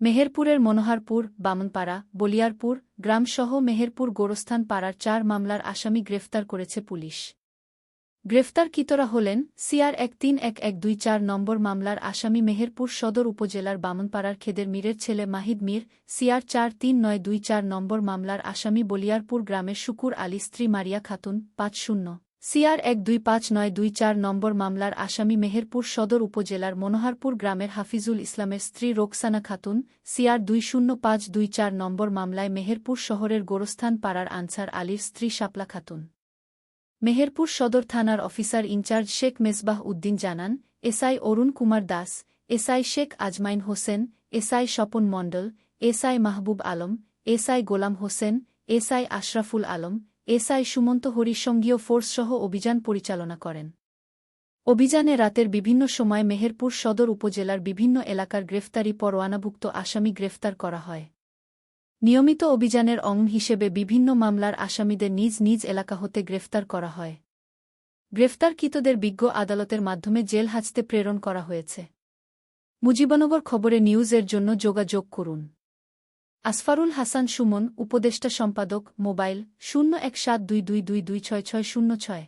মেহেরপুরের মনোহারপুর, বামনপাড়া, বলিয়ারপুর গ্রামসহ মেহেরপুর গোরস্থান পাড়ার চার মামলার আসামি গ্রেফতার করেছে পুলিশ। গ্রেফতারকৃতরা হলেন সিআর এক তিন এক এক দুই চার নম্বর মামলার আসামি মেহেরপুর সদর উপজেলার বামনপাড়ার খেদের মীরের ছেলে মাহিদ মীর, সিআর চার তিন নয় দুই চার নম্বর মামলার আসামি বলিয়ারপুর গ্রামের শুকুর আলী স্ত্রী মারিয়া খাতুন, পাঁচ শূন্য। সিআর এক দুই পাঁচ নয় দুই চার নম্বর মামলার আসামি মেহেরপুর সদর উপজেলার মনোহারপুর গ্রামের হাফিজুল ইসলামের স্ত্রী রোকসানা খাতুন, সিআর দুই শূন্য পাঁচ দুই চার নম্বর মামলায় মেহেরপুর শহরের গোরস্থান পাড়ার আনসার আলীর স্ত্রী শাপলা খাতুন। মেহেরপুর সদর থানার officer in charge Sheikh Mezbah Uddin জানান, SI Arun Kumar Das, SI Sheikh Azmain Hossain, SI Swapan Mondal, SI Mahbub Alam, SI Golam Hossain, SI Ashraful Alam SI Sumanta হরিসঙ্গীয় ফোর্সসহ অভিযান পরিচালনা করেন। অভিযানে রাতের বিভিন্ন সময় মেহেরপুর সদর উপজেলার বিভিন্ন এলাকার গ্রেফতারি পরোয়ানাভুক্ত আসামি গ্রেফতার করা হয়। নিয়মিত অভিযানের অঙ্গ হিসেবে বিভিন্ন মামলার আসামিদের নিজ নিজ এলাকা হতে গ্রেফতার করা হয়। গ্রেফতারকৃতদের বিজ্ঞ আদালতের মাধ্যমে জেল হাজতে প্রেরণ করা হয়েছে। মুজিবনগর খবরে নিউজের জন্য যোগাযোগ করুন। আসফারুল হাসান সুমন, উপদেষ্টা সম্পাদক, মোবাইল, শূন্য এক সাত দুই দুই দুই দুই ছয় ছয় শূন্য ছয়।